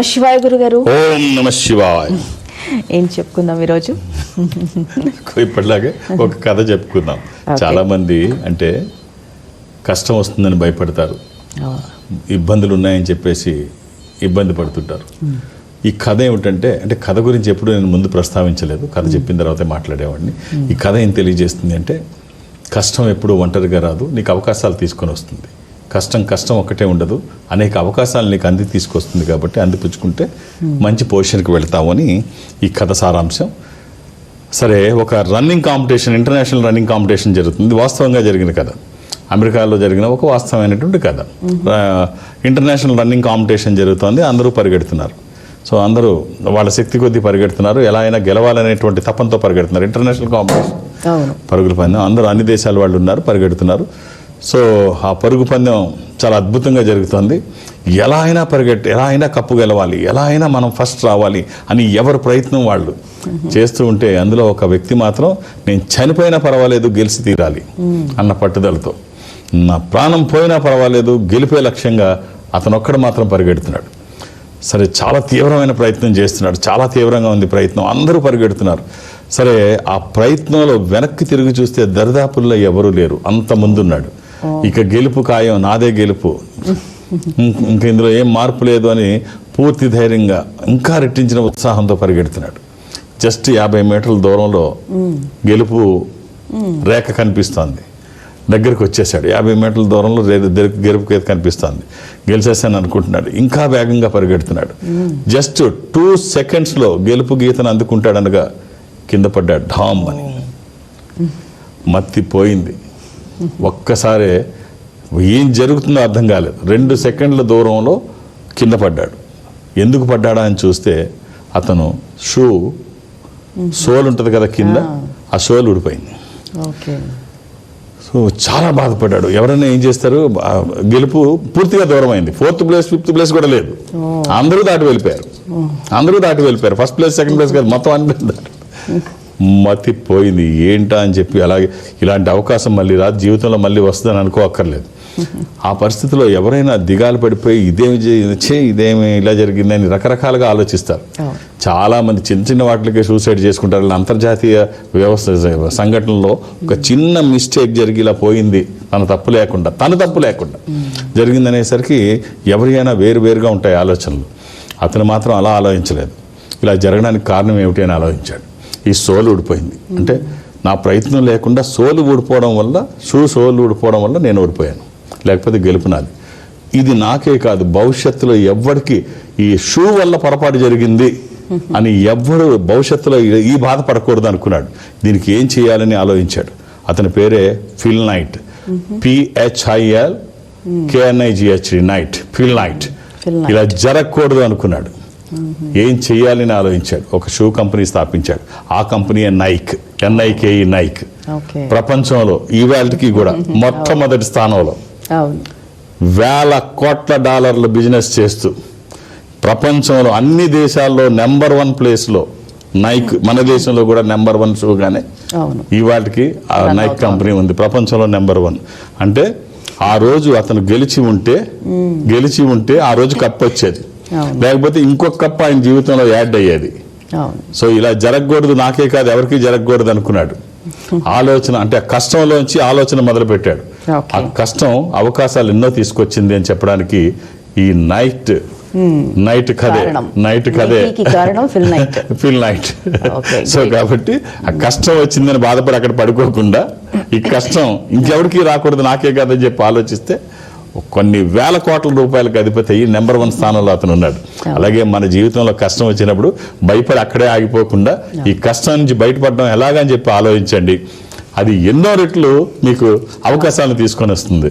శివాయ గురుగారు. ఓం నమ శివాయ్. ఏం చెప్పుకుందాం ఈరోజు? ఇప్పటిలాగే ఒక కథ చెప్పుకుందాం. Okay. చాలా మంది అంటే కష్టం వస్తుందని భయపడతారు. ఇబ్బందులు ఉన్నాయని చెప్పేసి ఇబ్బంది పడుతుంటారు. ఈ కథ ఏమిటంటే అంటే కథ గురించి ఎప్పుడు నేను ముందు ప్రస్తావించలేదు. కథ చెప్పిన తర్వాతే మాట్లాడేవాడిని. ఈ కథ ఏం తెలియజేస్తుంది అంటే కష్టం ఎప్పుడు ఒంటరిగా రాదు. నీకు అవకాశాలు తీసుకొని వస్తుంది. కష్టం కష్టం ఒక్కటే ఉండదు. అనేక అవకాశాలు నీకు అంది తీసుకొస్తుంది కాబట్టి అందిపుచ్చుకుంటే మంచి పొజిషన్కి వెళ్తావు అని ఈ కథ సారాంశం. సరే ఒక running competition international running competition జరుగుతుంది. వాస్తవంగా జరిగిన కథ. అమెరికాలో జరిగిన ఒక వాస్తవమైనటువంటి కథ. ఇంటర్నేషనల్ రన్నింగ్ కాంపిటీషన్ జరుగుతోంది. అందరూ పరిగెడుతున్నారు. సో అందరూ వాళ్ళ శక్తి కొద్దీ పరిగెడుతున్నారు. ఎలా అయినా గెలవాలనేటువంటి తపంతో పరిగెడుతున్నారు. ఇంటర్నేషనల్ కాంపిటీషన్ పరుగుల పందెం అందరూ అన్ని దేశాల వాళ్ళు ఉన్నారు పరిగెడుతున్నారు. సో ఆ పరుగు పందెం చాలా అద్భుతంగా జరుగుతుంది. ఎలా అయినా పరిగెట్టి ఎలా అయినా కప్పు గెలవాలి ఎలా అయినా మనం ఫస్ట్ రావాలి అని ఎవరి ప్రయత్నం వాళ్ళు చేస్తూ ఉంటే అందులో ఒక వ్యక్తి మాత్రం నేను చనిపోయినా పర్వాలేదు గెలిచి తీరాలి అన్న పట్టుదలతో. నా ప్రాణం పోయినా పర్వాలేదు గెలిపే లక్ష్యంగా అతను ఒక్కడు మాత్రం పరిగెడుతున్నాడు. సరే చాలా తీవ్రమైన ప్రయత్నం చేస్తున్నాడు చాలా తీవ్రంగా ఉంది ప్రయత్నం అందరూ పరిగెడుతున్నారు. సరే ఆ ప్రయత్నంలో వెనక్కి తిరిగి చూస్తే దరిదాపుల్లో ఎవరూ లేరు అంత ముందున్నాడు. ఇక గెలుపు ఖాయం నాదే గెలుపు. ఇంక- ఇందులో ఏం మార్పు లేదు అని పూర్తి ధైర్యంగా ఇంకా రెట్టించిన ఉత్సాహంతో పరిగెడుతున్నాడు. జస్ట్ యాభై మీటర్ల దూరంలో గెలుపు రేఖ కనిపిస్తోంది. దగ్గరికి వచ్చేసాడు. యాభై మీటర్ల దూరంలో గెలుపు కేత కనిపిస్తోంది? గెలిచేసాను అనుకుంటున్నాడు. ఇంకా వేగంగా పరిగెడుతున్నాడు. జస్ట్ టూ సెకండ్స్లో గెలుపు గీతను అందుకుంటాడనగా కింద పడ్డాడు ఢామ్ అని. మత్తి పోయింది ఒక్కసారే ఏం జరుగుతుందో అర్థం కాలేదు. రెండు సెకండ్ల దూరంలో కింద పడ్డాడు. ఎందుకు పడ్డాడా అని చూస్తే అతను షూ సోల్ ఉంటుంది కదా కింద ఆ. సోల్ ఊడిపోయింది. సో చాలా బాధపడ్డాడు. ఎవరైనా ఏం చేస్తారు? గెలుపు పూర్తిగా దూరం అయింది ఫోర్త్ ప్లేస్ ఫిఫ్త్ ప్లేస్ కూడా లేదు. అందరూ దాటి వెళ్ళిపోయారు. అందరూ దాటి వెళ్ళిపోయారు. ఫస్ట్ ప్లేస్ సెకండ్ ప్లేస్ కాదు మొత్తం దాటి. మతి పోయింది ఏంటా అని చెప్పి అలాగే ఇలాంటి అవకాశం మళ్ళీ రాదు జీవితంలో మళ్ళీ వస్తుందని అనుకోక్కర్లేదు. ఆ పరిస్థితిలో ఎవరైనా దిగాలు పడిపోయి ఇదేమి చే- ఇదేమి ఇలా జరిగిందని రకరకాలుగా ఆలోచిస్తారు. అవును. చాలా మంది చిన్న చిన్న వాటికే సూసైడ్ చేసుకుంటారు. అంతర్జాతీయ వ్యవస్థ సంఘటనలో ఒక చిన్న మిస్టేక్ జరిగి ఇలా పోయింది. తన తప్పు లేకుండా తన తప్పు లేకుండా జరిగిందనేసరికి ఎవరికైనా వేరు వేరుగా ఉంటాయి ఆలోచనలు. అతను మాత్రం అలా ఆలోచించలేదు. ఇలా జరగడానికి కారణం ఏమిటి అని ఆలోచించాడు. ఈ సోలు ఊడిపోయింది. అంటే నా ప్రయత్నం లేకుండా సోలు ఊడిపోవడం వల్ల షూ సోలు ఊడిపోవడం వల్ల నేను ఓడిపోయాను లేకపోతే గెలుపు నాది. ఇది నాకే కాదు భవిష్యత్తులో ఎవ్వడికి ఈ షూ వల్ల పొరపాటు జరిగింది అని ఎవ్వడు భవిష్యత్తులో ఈ- బాధ పడకూడదు అనుకున్నాడు. దీనికి ఏం చేయాలని ఆలోచించాడు. అతని పేరే Phil Knight. P H I L K N I G H T Knight. Phil Knight. ఇలా జరగకూడదు అనుకున్నాడు. ఏం చేయాలని ఆలోచించాడు. ఒక షూ కంపెనీ స్థాపించాడు. ఆ కంపెనీ నైక్ ఎన్ఐకేఈ నైక్ ప్రపంచంలో ఈవేళకి కూడా మొట్టమొదటి స్థానంలో. వేల కోట్ల డాలర్ల బిజినెస్ చేస్తూ ప్రపంచంలో అన్ని దేశాల్లో నెంబర్ వన్ ప్లేస్లో నైక్ మన దేశంలో కూడా నెంబర్ వన్ షూగానే ఇవాటికి ఆ నైక్. కంపెనీ ఉంది. ప్రపంచంలో నెంబర్ వన్. అంటే ఆ రోజు అతను గెలిచి ఉంటే గెలిచి ఉంటే ఆ రోజు కప్ వచ్చేది. లేకపోతే ఇంకొక కప్ ఆయన జీవితంలో యాడ్ అయ్యేది. సో ఇలా జరగకూడదు నాకే కాదు ఎవరికి జరగకూడదు అనుకున్నాడు. ఆలోచన అంటే ఆ కష్టంలోంచి ఆలోచన మొదలు పెట్టాడు. ఆ కష్టం అవకాశాలు ఎన్నో తీసుకొచ్చింది అని చెప్పడానికి ఈ నైట్ నైట్ కథే కారణం. నైట్ కథే. కారణం ఫిల్ నైట్. సో. కాబట్టి ఆ కష్టం వచ్చిందని బాధపడి అక్కడ పడుకోకుండా ఈ కష్టం ఇంకెవరికి రాకూడదు నాకే కాదని చెప్పి ఆలోచిస్తే కొన్ని వేల కోట్ల రూపాయలకు అధిపతి అయ్యి నెంబర్ వన్ స్థానంలో అతను ఉన్నాడు. అలాగే మన జీవితంలో కష్టం వచ్చినప్పుడు భయపడి అక్కడే ఆగిపోకుండా ఈ కష్టం నుంచి బయటపడడం ఎలాగని చెప్పి ఆలోచించండి. అది ఎన్నో రెట్లు మీకు అవకాశాలను తీసుకొని వస్తుంది.